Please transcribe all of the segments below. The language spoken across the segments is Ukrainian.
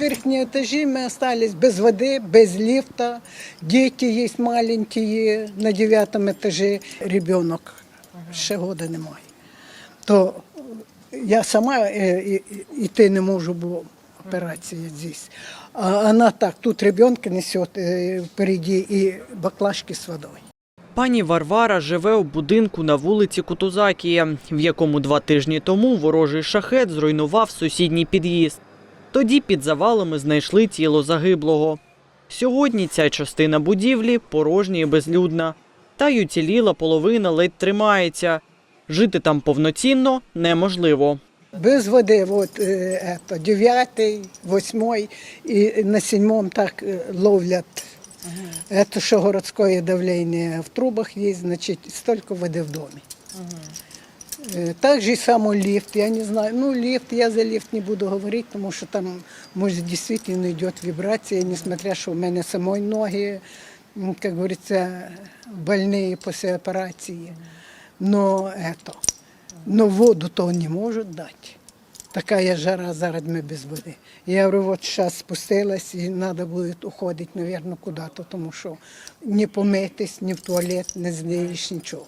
верхние этажи мы остались без воды, без лифта. Дети есть маленькие на девятом этаже. Ребенок ще года немає. То я сама е, і- і- йти не можу, бо операція здесь. А вона так, тут ребенка несет е, впереді і баклажки з водою. Пані Варвара живе у будинку на вулиці Кутузакія, в якому два тижні тому ворожий шахет зруйнував сусідній під'їзд. Тоді під завалами знайшли тіло загиблого. Сьогодні ця частина будівлі порожня і безлюдна. Та й уціліла половина ледь тримається. Жити там повноцінно неможливо. Без води, от е, ето, дев'ятий, восьмий, і на сьомому так е, ловлять. Это що городське давлення в трубах є, значить, стільки води в домі. Е, Так же само ліфт, я не знаю. Ну, ліфт, я за ліфт не буду говорити, тому що там, може, дійсно йде вібрація, несмотря, що в мене самої ноги, як говориться, больні після операції. Но это, но воду то не можуть дати. Така жара, зараз ми без води. Я говорю, от зараз спустилась і треба буде уходити, мабуть, куди-то, тому що не помитись, ні в туалет, не злієш нічого.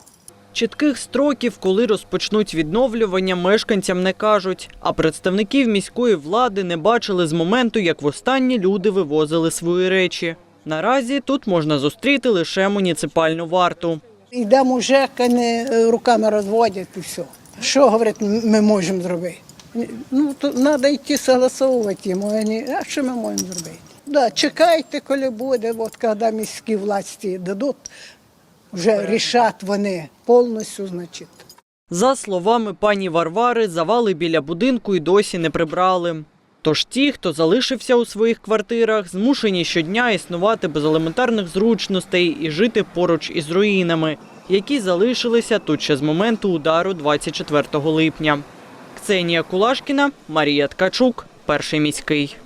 Чітких строків, коли розпочнуть відновлювання, мешканцям не кажуть. А представників міської влади не бачили з моменту, як востаннє люди вивозили свої речі. Наразі тут можна зустріти лише муніципальну варту. Йдемо вже, не е, руками розводять і все. Що, говорить, ми можемо зробити? Ну, то треба йти согласовувати йому, а, а що ми можемо зробити? Да, чекайте, коли буде, от коли міські власті дадуть, вже рішать вони повністю, значить. За словами пані Варвари, завали біля будинку й досі не прибрали. Тож ті, хто залишився у своїх квартирах, змушені щодня існувати без елементарних зручностей і жити поруч із руїнами, які залишилися тут ще з моменту удару 24 липня. Ксенія Кулашкіна, Марія Ткачук, перший міський.